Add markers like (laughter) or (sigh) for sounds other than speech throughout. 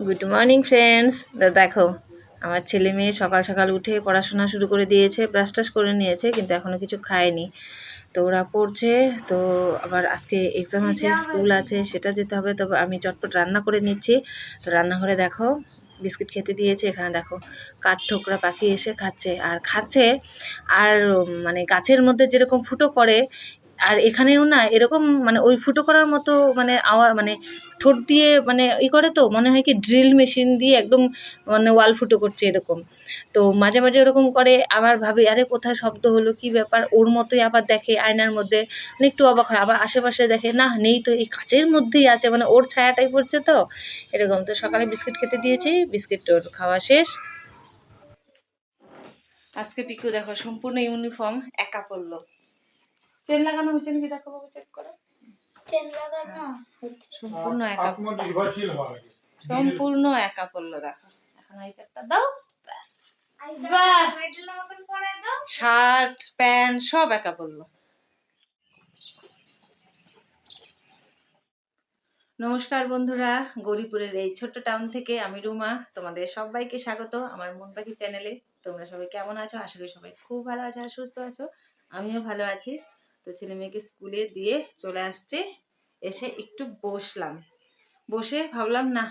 Good morning friends দেখো আমার ছেলে মেয়ে সকাল সকাল উঠে পড়াশোনা শুরু করে দিয়েছে ব্রাশ টাশ করে নিয়েছে কিন্তু এখনও কিছু খায়নি। তো ওরা পড়ছে তো আবার আজকে এক্সাম আছে স্কুল আছে। সেটা যেতে হবে তবে আমি চটপট রান্না করে নিচ্ছি। তো রান্নাঘরে দেখো বিস্কিট খেতে দিয়েছে এখানে দেখো কাঠ ঠোকরা পাখি এসে খাচ্ছে। আর খাচ্ছে আর মানে গাছের মধ্যে যেরকম ফুটো করে আর এখানেও না এরকম মানে ওই ফুটো করার মতো মানে আওয়া মানে ঠোঁট দিয়ে মানে ই করে তো, মনে হয় কি ড্রিল মেশিন দিয়ে একদম মানে ওয়াল ফুটো করছে এরকম। তো মাঝে মাঝে এরকম করে, আবার ভাবি, আরে কোথায় শব্দ হলো, কি ব্যাপার? ওর মতোই আবার দেখে আয়নার মধ্যে মানে একটু অবাক হয়, আবার আশেপাশে দেখে, না, নেই তো, এই কাচের মধ্যেই আছে। মানে ওর ছায়াটাই পড়ছে তো, এরকম। তো সকালে বিস্কিট খেতে দিয়েছি, বিস্কিট ওর খাওয়া শেষ। আজকে পিকু দেখো, সম্পূর্ণ ইউনিফর্ম একা পড়ল চেন লাগানো হচ্ছে নাকি? দেখো বাবু চেক করো। চেন লাগানো? সম্পূর্ণ একা আত্মনির্ভরশীল সম্পূর্ণ একা পড়ল দেখো। এখন আই কার্ডটা ব্যাস। দাও শার্ট প্যান্ট সব একা পড়ল। নমস্কার বন্ধুরা গৌরীপুরের এই ছোট্ট টাউন থেকে আমি রুমা তোমাদের সবাইকে স্বাগত আমার মন পাখি চ্যানেলে তোমরা সবাই কেমন আছো? আশা করি সবাই খুব ভালো আছো আর সুস্থ আছো। আমিও ভালো আছি। তো ছেলে মেয়েকে স্কুলে দিয়ে চলে আসছে। এসে একটু বসলাম। বসে ভাবলাম, না,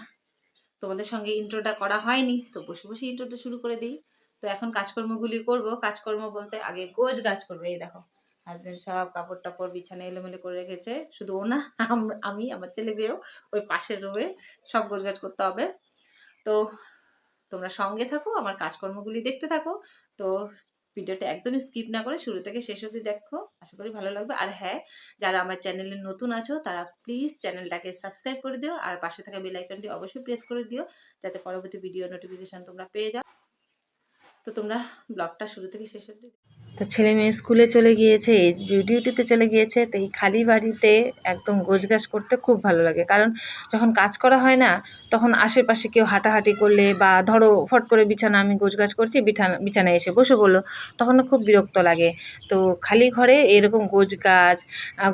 তোমাদের সঙ্গে ইন্ট্রোটা করা হয়নি। তো বসে বসে ইন্ট্রোটা শুরু করে দিই। তো এখন কাজকর্মগুলি করব। কাজকর্ম বলতে আগে গোজ গাছ করবে। এই দেখো হাজব্যান্ড সব কাপড় টাপড় বিছানা এলোমেলো করে রেখেছে। শুধু ও না, আমি আমার ছেলে মেয়েও ওই পাশের রুমে সব গোছ গাছ করতে হবে। তো তোমরা সঙ্গে থাকো, আমার কাজকর্মগুলি দেখতে থাকো। তো ভিডিওটা একদমই স্কিপ না করে শুরু থেকে শেষ অবধি দেখো, আশা করি ভালো লাগবে। আর হ্যাঁ যারা আমার চ্যানেলে নতুন আছো, তারা প্লিজ চ্যানেলটাকে সাবস্ক্রাইব করে দিও, আর পাশে থাকা বেল আইকনটি অবশ্যই প্রেস করে দিও, যাতে পরবর্তী ভিডিও নোটিফিকেশন তোমরা পেয়ে যাও। তো তোমরা ব্লগটা শুরু থেকে শেষ অবধি তো ছেলে মেয়ে স্কুলে চলে গিয়েছে এইচ ডিউটিতে চলে গিয়েছে, তো এই খালি বাড়িতে একদম গোছগাছ করতে খুব ভালো লাগে। কারণ যখন কাজ করা হয় না, তখন আশেপাশে কেউ হাঁটাহাঁটি করলে বা ধরো ফট করে বিছানা আমি গোছগাছ করছি, বিছানা, বিছানায় এসে বসে বলল তখন খুব বিরক্ত লাগে। তো খালি ঘরে এরকম গোছগাছ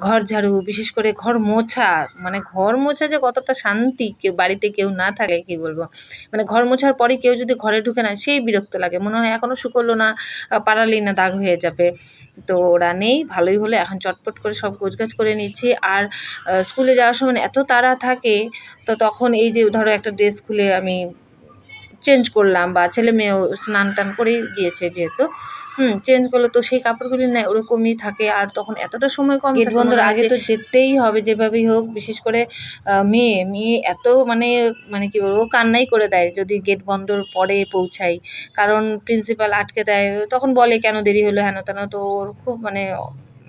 ঘর ঝাড়ু, বিশেষ করে ঘর মোছা মানে ঘর মোছা যে কতটা শান্তি কেউ, বাড়িতে কেউ না থাকে, কি বলব? মানে ঘর মোছার পরে কেউ যদি ঘরে ঢুকে না, সেই বিরক্ত লাগে। মনে হয় এখনও শুকোলো না আহ, পাড়ালেই না দাগ হয়ে যাবে। তো ওরা নেই ভালোই হলে এখন চটপট করে সব গোছগাছ করে নিচ্ছি। আর স্কুলে যাওয়ার সময় এত তাড়া থাকে তো তখন এই যে ধরো একটা ড্রেস খুলে আমি চেঞ্জ করলাম বা ছেলে মেয়েও স্নান টান করেই গিয়েছে যেহেতু হুম চেঞ্জ করল তো সেই কাপড়গুলি না ওরকমই থাকে আর তখন এতটা সময় কম গেট বন্ধর আগে তো যেতেই হবে যেভাবেই হোক বিশেষ করে আহ, মেয়ে মেয়ে এত মানে মানে কি বলব কান্নাই করে দেয় যদি গেট বন্ধর পরে পৌঁছাই। কারণ প্রিন্সিপাল আটকে দেয় তখন বলে কেন দেরি হলো হেন তেন তো ওর খুব মানে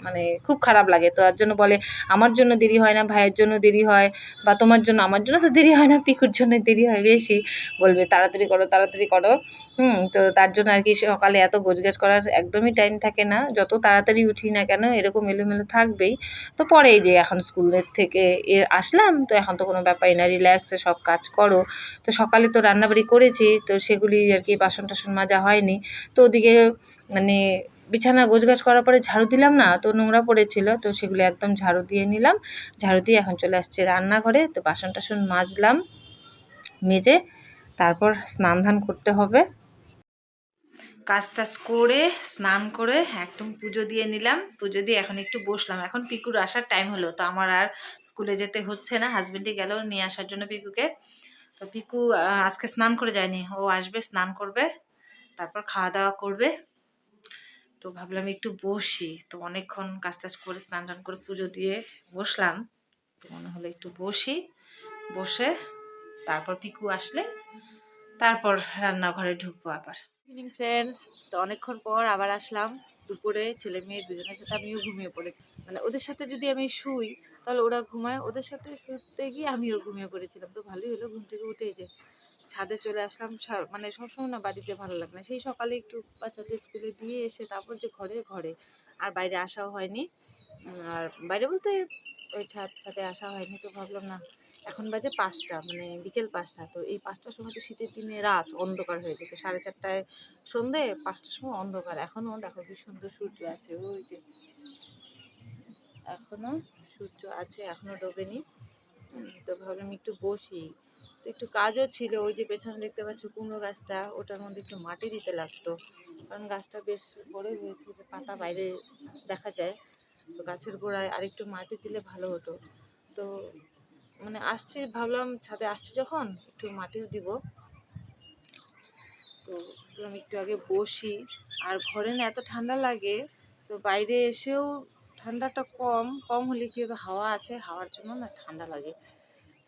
মানে খুব খারাপ লাগে। তো তার জন্য বলে, আমার জন্য দেরি হয় না, ভাইয়ের জন্য দেরি হয়, বা তোমার জন্য আমার জন্য তো দেরি হয় না, পিকুর জন্য দেরি হয় বেশি। বলবে, তাড়াতাড়ি করো তাড়াতাড়ি করো। হুম, তো তার জন্য আর কি সকালে এত গোছগাছ করার একদমই টাইম থাকে না। যত তাড়াতাড়ি উঠি না কেন, এরকম এলোমেলো থাকবেই। তো পরে যে এখন স্কুলের থেকে এ আসলাম, তো এখন তো কোনো ব্যাপারই না রিল্যাক্সে সব কাজ করো। তো সকালে তো রান্নাবাড়ি করেছি, তো সেগুলি আর কি বাসন টাসন মাজা হয়নি। তো ওদিকে মানে বিছানা গোছগাছ করার পরে ঝাড়ু দিলাম না, তো নোংরা পড়েছিল, তো সেগুলো একদম ঝাড়ু দিয়ে নিলাম। ঝাড়ু দিয়ে এখন চলে আসছে রান্নাঘরে, তো বাসন টাসন মাজলাম, মেজে তারপর স্নান ধান করতে হবে। কাজ টাজ করে, স্নান করে একদম পুজো দিয়ে নিলাম। পুজো দিয়ে এখন একটু বসলাম। এখন পিকুর আসার টাইম হলো, তো আমার আর স্কুলে যেতে হচ্ছে না। হাজবেন্ডে গেল নিয়ে আসার জন্য পিকুকে। তো পিকু আজকে স্নান করে যায়নি। ও আসবে, স্নান করবে, তারপর খাওয়া দাওয়া করবে। তো ভাবলাম একটু বসি। তো অনেকক্ষণ কাজ টাজ করে স্নান টান করে পুজো দিয়ে বসলাম। তো মনে হলো একটু বসি, বসে তারপর পিকু আসলে তারপর রান্নাঘরে ঢুকবো আবার। ইভিনিং ফ্রেন্ডস তো অনেকক্ষণ পর আবার আসলাম দুপুরে ছেলে মেয়ে দুজনের সাথে আমিও ঘুমিয়ে পড়েছি। মানে ওদের সাথে যদি আমি শুই, তাহলে ওরা ঘুমায়, ওদের সাথে শুতে গিয়ে আমিও ঘুমিয়ে পড়েছিলাম। তো ভালোই হলো ঘুম থেকে উঠে এই যে ছাদে চলে আসলাম মানে সবসময় না বাড়িতে ভালো লাগে না। সেই সকালে একটু বাচ্চাদের স্কুলে দিয়ে এসে তারপর যে ঘরে ঘরে। আর বাইরে আসাও হয়নি। আর বাইরে বলতে ওই ছাদ, ছাদে আসা হয়নি তো ভাবলাম না, এখন বাজে পাঁচটা মানে বিকেল পাঁচটা। তো এই পাঁচটার সময় তো শীতের দিনে রাত অন্ধকার হয়ে যেত। সাড়ে চারটায় সন্ধে, পাঁচটার সময় অন্ধকার। এখনও দেখো কি সুন্দর সূর্য আছে, ওই যে। এখনও সূর্য আছে এখনও ডোবেনি। তো ভাবলাম একটু বসি। তো একটু কাজও ছিল, ওই যে পেছনে দেখতে পাচ্ছ কুমড়ো গাছটা, ওটার মধ্যে একটু মাটি দিতে লাগতো। কারণ গাছটা বেশ বড় হয়েছে যে পাতা বাইরে দেখা যায়। তো গাছের গোড়ায় আরেকটু মাটি দিলে ভালো হতো। তো মানে আসছি, ভাবলাম ছাদে আসছি যখন, একটু মাটিও দিব। তো আমি একটু আগে বসি। আর ঘরে না এত ঠান্ডা লাগে, তো বাইরে এসেও ঠান্ডাটা কম কম হলে কি হবে, হাওয়া আছে, হাওয়ার জন্য না ঠান্ডা লাগে।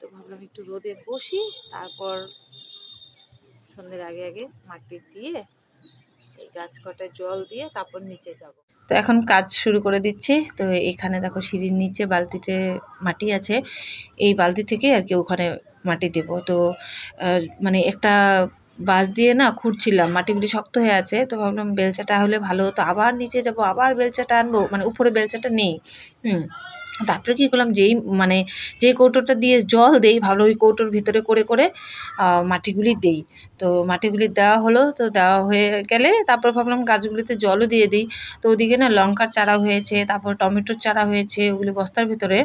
তো ভাবলাম একটু রোদে বসি, তারপর সন্ধ্যের আগে আগে মাটি দিয়ে এই গাছ কটায় জল দিয়ে তারপর নিচে যাব। তো এখন কাজ শুরু করে দিচ্ছি। তো এখানে দেখো সিঁড়ির নিচে বালতিতে মাটি আছে। এই বালতি থেকে আর কি ওখানে মাটি দেব। তো মানে একটা বাঁশ দিয়ে না খুঁড়ছিলাম, মাটিগুলি শক্ত হয়ে আছে। তো ভাবলাম বেলচাটা হলে ভালো হতো। আবার নিচে যাব, আবার বেলচাটা আনব। মানে উপরে বেলচাটা নেই। হুম। তারপরে কী করলাম, যেই মানে যে কৌটোটা দিয়ে জল দেই ভাবলাম ওই কৌটোর ভিতরে করে করে মাটিগুলি দেই। তো মাটিগুলি দেওয়া হলো, তো দেওয়া হয়ে গেলে তারপর ভাবলাম গাছগুলিতে জলও দিয়ে দিই। তো ওদিকে না লঙ্কার চারা হয়েছে, তারপর টমেটোর চারা হয়েছে, ওগুলি বস্তার ভিতরে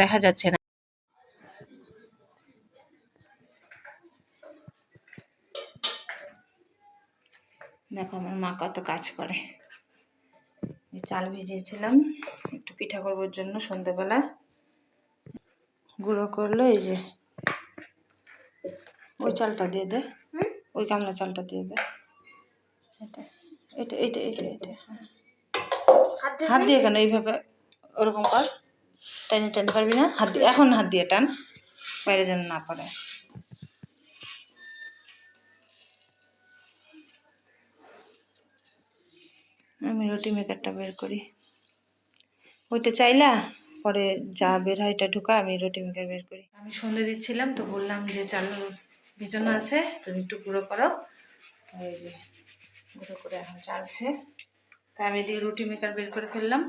দেখা যাচ্ছে না। দেখো আমার মা কত কাজ করে। চাল ভিজিয়েছিলাম একটু পিঠা করবার জন্য সন্ধ্যেবেলা। গুঁড়ো করল এই যে ওই চালটা দিয়ে দে। ওই গামলা চালটা দিয়ে দে। এটা এটা এটা এটা এটা হ্যাঁ। হাত দিয়ে কেন এইভাবে ওরকম কর? টেনে টেনে পারবি না? হাত দিয়ে এখন হাত দিয়ে টান। বাইরে যেন না পড়ে। রুটি মেকারটা বের করি। ওইটা চাইলা পরে যা বের হয় এটা ঢুকা আমি রুটি মেকার বের করি। আমি সন্ধে দিচ্ছিলাম তো বললাম যে চাল ভেজানো আছে, তুমি একটু গুঁড়ো করো। এই যে গুঁড়ো করে এখন চালছে। তা আমি দিয়ে রুটি মেকার বের করে ফেললাম।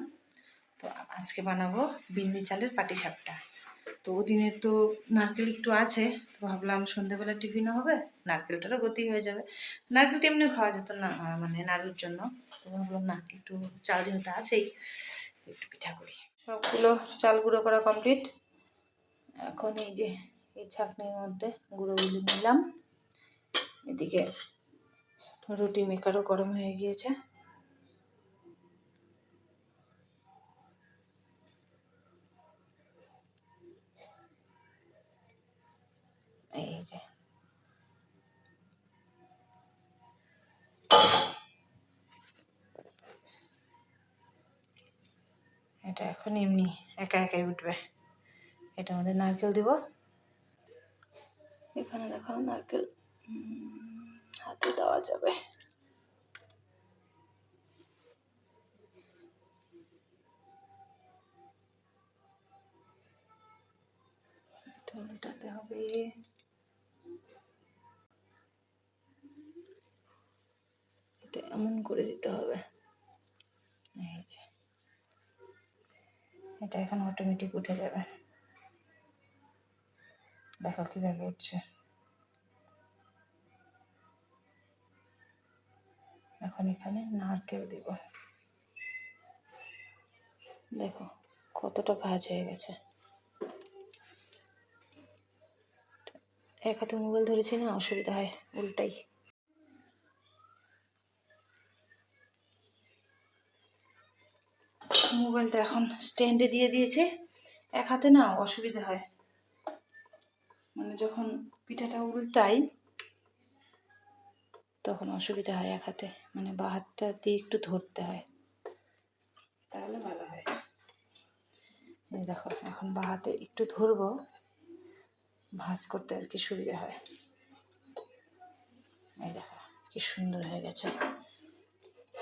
তো আজকে বানাবো বিন্নি চালের পাটি সাপটা তো ওদিনে তো নারকেল একটু আছে, তো ভাবলাম সন্ধ্যেবেলা টিফিনও হবে, নারকেলটারও গতি হয়ে যাবে। নারকেলটা এমনি খাওয়া যেত না মানে নাড়ুর জন্য, তো ভাবলাম না, একটু চাল যেহেতু আছেই একটু পিঠা করি। সবগুলো চাল গুঁড়ো করা কমপ্লিট। এখন এই যে, এই ছাকনির মধ্যে গুঁড়োগুলি নিলাম। এদিকে রুটি মেকারও গরম হয়ে গিয়েছে। এটা এখন এমনি একা একাই উঠবে। এটা আমাদের নারকেল দিব। এখানে দেখো নারকেল হাতে দেওয়া যাবে। হবে। এটা এমন করে দিতে হবে এই যে এটা এখন অটোমেটিক উঠে যাবে। দেখো কীভাবে উঠছে। এখন এখানে নারকেল দিব। দেখো কতটা ভাজ হয়ে গেছে। এক হাতে মোবাইল ধরেছি না, অসুবিধা হয়, উল্টাই। মোবাইলটা এখন স্ট্যান্ডে দিয়ে দিয়েছে। এক হাতে না অসুবিধা হয়। মানে যখন পিঠাটা উল্টাই, তখন অসুবিধা হয় এক হাতে। মানে বা হাতটা দিয়ে একটু ধরতে হয়। তাহলে ভালো হয়। এই দেখো, এখন বা হাতে একটু ধরবো। ভাজ করতে আর কি সুবিধা হয়। এই দেখো, কি সুন্দর হয়ে গেছে।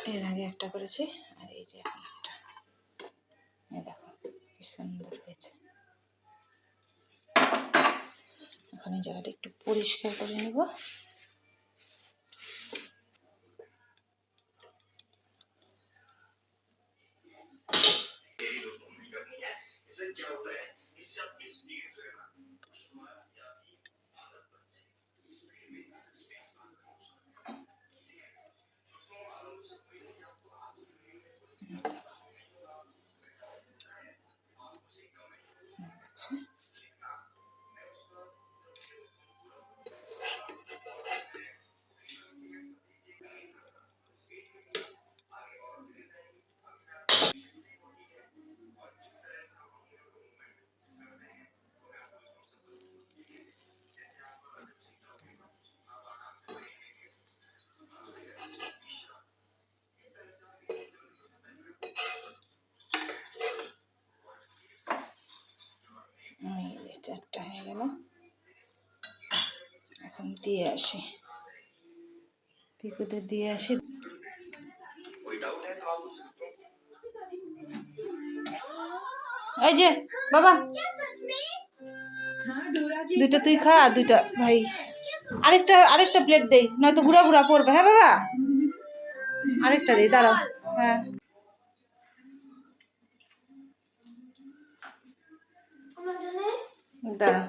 এর আগে একটা করেছি, আর এই যে এখন। এই দেখো কি সুন্দর হয়েছে। এখন এই জায়গাটা একটু পরিষ্কার করে নেব। চারটা হয়ে গেল। এখন দিয়ে আসি। পিকুতে দিয়ে আসি। এই যে, বাবা। দুইটা তুই খা, দুইটা ভাই। আরেকটা আরেকটা প্লেট দেই, নয়তো ঘুরা ঘুরা পড়বে। হ্যাঁ বাবা? আরেকটা দিই, দাঁড়াও। হ্যাঁ। দাঁড়াও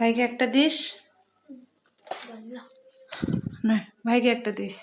ভাইকে একটা দিস? না ভাইকে একটা দিস।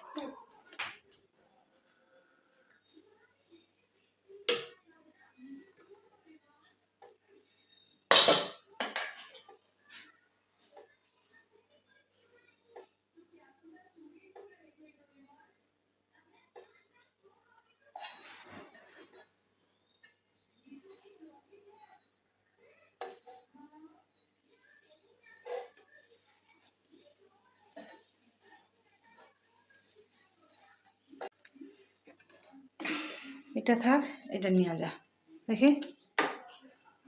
এটা থাক, এটা নিয়ে যা। দেখি।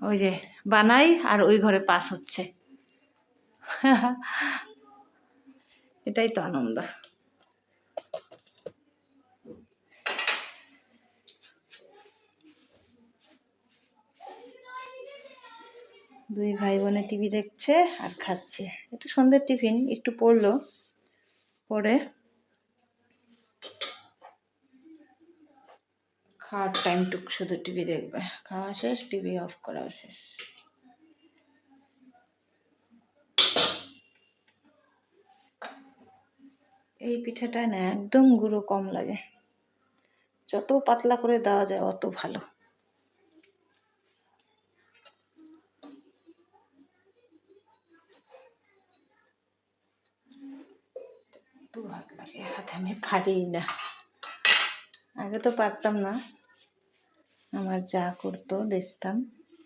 ওই যে বানাই আর ওই ঘরে পাস হচ্ছে। (laughs) এটাই তো আনন্দ। দুই ভাই বোনে টিভি দেখছে আর খাচ্ছে। একটু সন্ধ্যের টিফিন, একটু পড়ল। পড়ে খাওয়ার টাইমটুক শুধু টিভি দেখবে। খাওয়া শেষ টিভি অফ করাও শেষ। এই পিঠাটা না একদম গুঁড়ো কম লাগে। যত পাতলা করে দেওয়া যায় অত ভালো। লাগে, হাতে আমি পারি না। আগে তো পারতাম না। আমার যা করতো দেখতাম।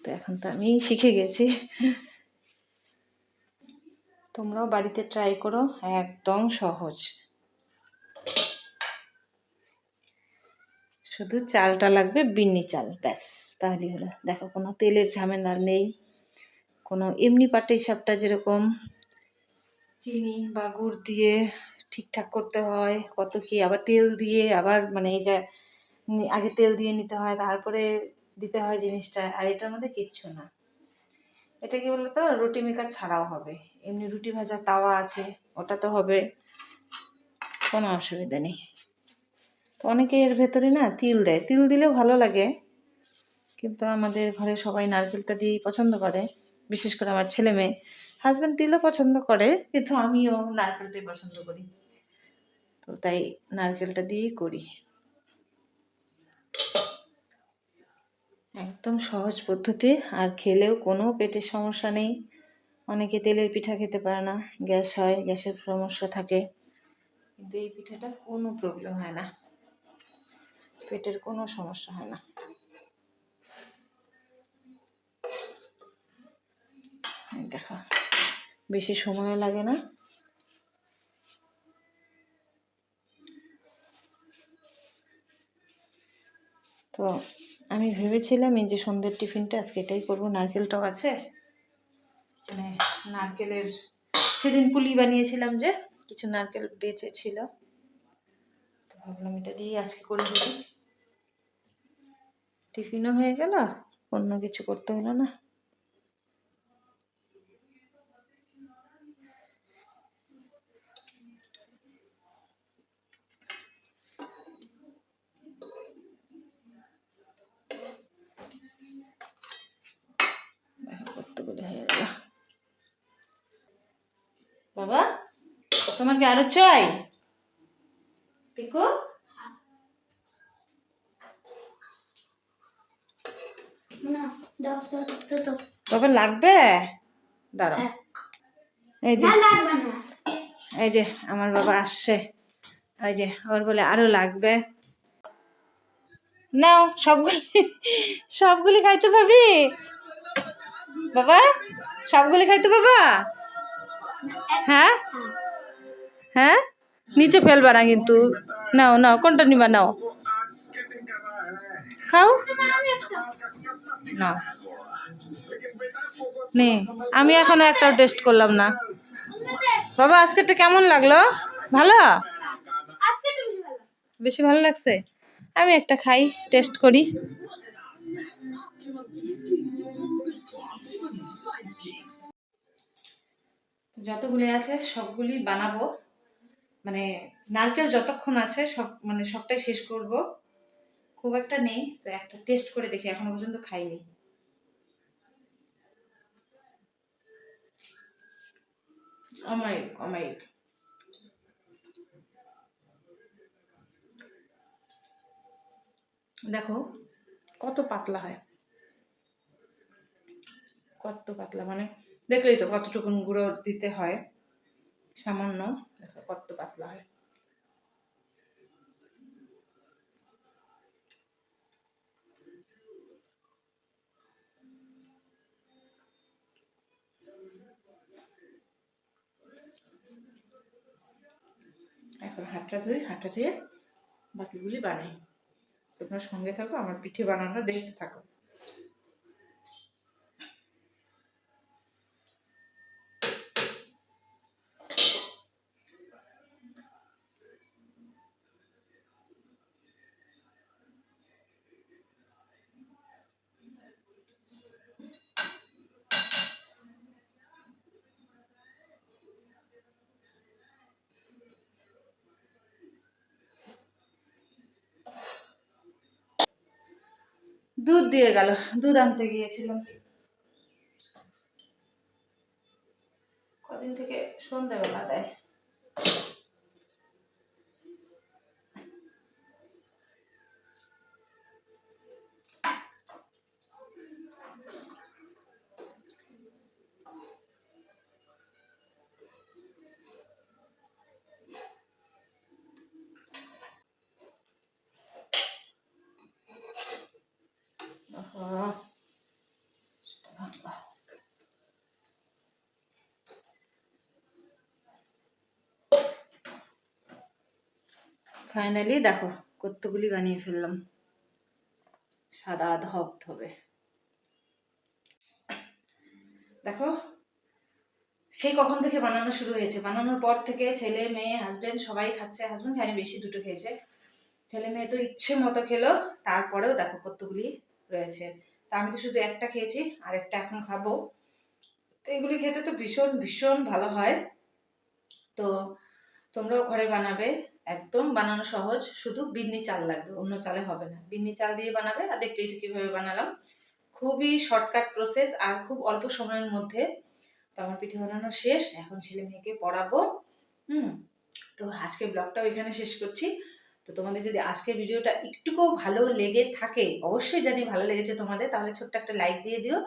তো এখন তো আমি শিখে গেছি। তোমরাও বাড়িতে ট্রাই করো, একদম সহজ। শুধু চালটা লাগবে, বিন্নি চাল, ব্যাস। তাহলেই হলো। দেখো, কোনো তেলের ঝামেলা নেই। কোনো এমনি পাটে হিসাবটা যেরকম চিনি বা গুড় দিয়ে ঠিকঠাক করতে হয়, কত কি আবার তেল দিয়ে আবার মানে এই যে আগে তেল দিয়ে নিতে হয়, তারপরে দিতে হয় জিনিসটা, আর এটার মধ্যে কিচ্ছু না। এটা কি বলতো? রুটি মেকার ছাড়াও হবে। এমনি রুটি ভাজা তাওয়া আছে, ওটা তো হবে। কোনো অসুবিধা নেই। তো অনেকে এর ভেতরে না তিল দেয়। তিল দিলেও ভালো লাগে, কিন্তু আমাদের ঘরে সবাই নারকেলটা দিয়েই পছন্দ করে। বিশেষ করে আমার ছেলে মেয়ে। হাজব্যান্ড তিলও পছন্দ করে, কিন্তু আমিও নারকেলটাই পছন্দ করি। তো তাই নারকেলটা দিয়েই করি। একদম সহজ পদ্ধতি। আর খেলেও কোনো পেটের সমস্যা নেই। অনেকে তেলের পিঠা খেতে পারে না। গ্যাস হয়, গ্যাসের সমস্যা থাকে। কিন্তু এই পিঠাটা কোনো প্রবলেম হয় না। পেটের কোনো সমস্যা হয় না। দেখো, বেশি সময় লাগে না। তো আমি ভেবেছিলাম এই যে সন্ধ্যের টিফিনটা, আজকে এটাই করব। নারকেল টক আছে। মানে নারকেলের সেদিন পুলি বানিয়েছিলাম যে, কিছু নারকেল বেঁচে ছিল। তো ভাবলাম এটা দিয়ে আজকে করে দিই টিফিনও হয়ে গেল, অন্য কিছু করতে হলো না। দেখো কতগুলো হয়ে গেল বাবা তোমার কি আরও চাই? পিকু? বাবা লাগবে? দাঁড়াও। হ্যাঁ। এই যে এই যে আমার বাবা আসছে। ওই যে ওর বলে আরও লাগবে। নাও সবগুলি সবগুলি খাইতে পাবি বাবা? সবগুলি খাইতে বাবা? হ্যাঁ? হ্যাঁ? নিচে ফেলবা না কিন্তু। নাও নাও কোনটা নিবা নাও? খাও। নাও। নে আমি এখনও একটাও টেস্ট করলাম না। বাবা আজকেরটা কেমন লাগল? ভালো? বেশি ভালো লাগছে? আমি একটা খাই টেস্ট করি। যতগুলি আছে, সবগুলি বানাবো। মানে নারকেল যতক্ষণ আছে, সব মানে সবটাই শেষ করব। খুব একটা নেই, তো একটা টেস্ট করে দেখি, এখনও পর্যন্ত খাইনি। অমায়িক অমায়িক দেখো, কত পাতলা হয়। কত পাতলা মানে দেখলেই তো কতটুকুন গুঁড়ো দিতে হয়। সামান্য। কত পাতলা হয়। এখন হাতটা ধুই, হাতটা ধুয়ে বাকিগুলি বানাই। তোমরা সঙ্গে থাকো, আমার পিঠে বানানো দেখতে থাকো। দুধ দিয়ে গেল দুধ আনতে গিয়েছিলাম। কদিন থেকে সন্ধ্যাবেলা দেয়। ফাইনালি দেখো, কতগুলি বানিয়ে ফেললাম। সাদা ধপ ধবে দেখো, সেই কখন থেকে বানানো শুরু হয়েছে? বানানোর পর থেকে ছেলে, মেয়ে হাজবেন্ড সবাই খাচ্ছে। হাজবেন্ড খায়নি, বেশি দুটো খেয়েছে। ছেলে, মেয়ে তো ইচ্ছে মতো খেলো। তারপরেও দেখো কতগুলি রয়েছে। তা আমি তো শুধু একটা খেয়েছি, আর একটা এখন খাব। তো এগুলি খেতে তো ভীষণ ভীষণ ভালো হয়। তো তোমরাও ঘরে বানাবে, একদম বানানো সহজ, শুধু বিন্নি চাল লাগবে, অন্য চালে হবে না। বিন্নি চাল দিয়ে বানাবে, আর দেখলেই তো কীভাবে বানালাম। খুবই শর্টকাট প্রসেস আর খুব অল্প সময়ের মধ্যে। তো আমার পিঠে বানানো শেষ, এখন ছেলে মেয়েকে পড়াবো। হুম, তো আজকে ব্লগটাও এখানে শেষ করছি। তো তোমাদের যদি আজকের ভিডিওটা একটুকুও ভালো লেগে থাকে, অবশ্যই জানি ভালো লেগেছে তোমাদের, তাহলে ছোট্ট একটা লাইক দিয়ে দিও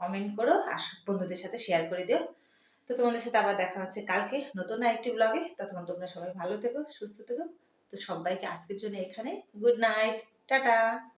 কমেন্ট করো আর বন্ধুদের সাথে শেয়ার করে দিও। তো তোমাদের সাথে আবার দেখা হচ্ছে কালকে নতুন একটি ব্লগে ততক্ষণ তোমরা সবাই ভালো থেকো, সুস্থ থেকো। তো সবাইকে আজকের জন্য এখানে গুড নাইট টাটা।